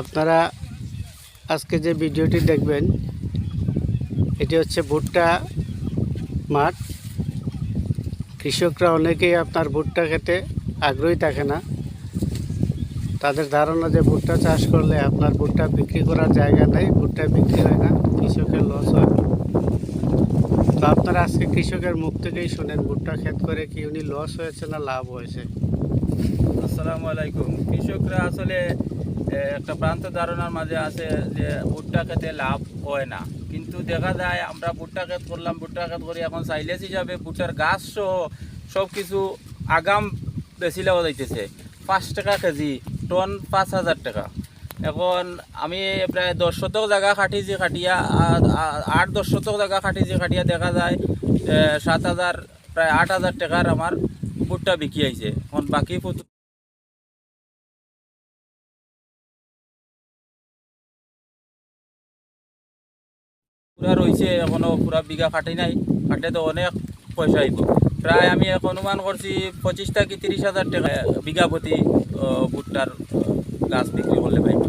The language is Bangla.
আপনারা আজকে যে ভিডিওটি দেখবেন, এটি হচ্ছে ভুট্টা মাঠ কৃষকরা অনেকেই আপনার ভুট্টা খেতে আগ্রহী থাকে না। তাদের ধারণা যে ভুট্টা চাষ করলে আপনার ভুট্টা বিক্রি করার জায়গা নেই, ভুট্টা বিক্রি হয় না, কৃষকের লস হয়। তো আপনারা আজকে কৃষকের মুখ থেকেই শোনেন, ভুট্টা ক্ষেত করে কি উনি লস হয়েছে না লাভ হয়েছে। আসসালামু আলাইকুম। কৃষকরা আসলে একটা প্রান্ত ধারণার মাঝে আছে যে ভুট্টা খেতে লাভ হয় না। কিন্তু দেখা যায় আমরা ভুট্টা খেত করলাম, ভুট্টা ক্ষেত করি, এখন সাইলেজ হিসাবে ভুট্টার গাছ সহ সব কিছু আগাম বেশি লাভ যাইতেছে পাঁচ টাকা কেজি, টন পাঁচ হাজার টাকা। এখন আমি প্রায় দশ শতক জায়গা খাটিছি, খাটিয়া আট, দশ শতক জায়গা খাটিছি, খাটিয়া দেখা যায় সাত হাজার, প্রায় আট হাজার টাকার আমার ভুট্টা বিকি আইছে এখন বাকি পুরা রয়েছে এখনও পুরা বিঘা কাটি নাই, কাটে তো অনেক পয়সা আইব প্রায় আমি এক অনুমান করছি পঁচিশটা কি তিরিশ হাজার টাকা বিঘা প্রতি ভুট্টার গাছ বিক্রি করলে পাইব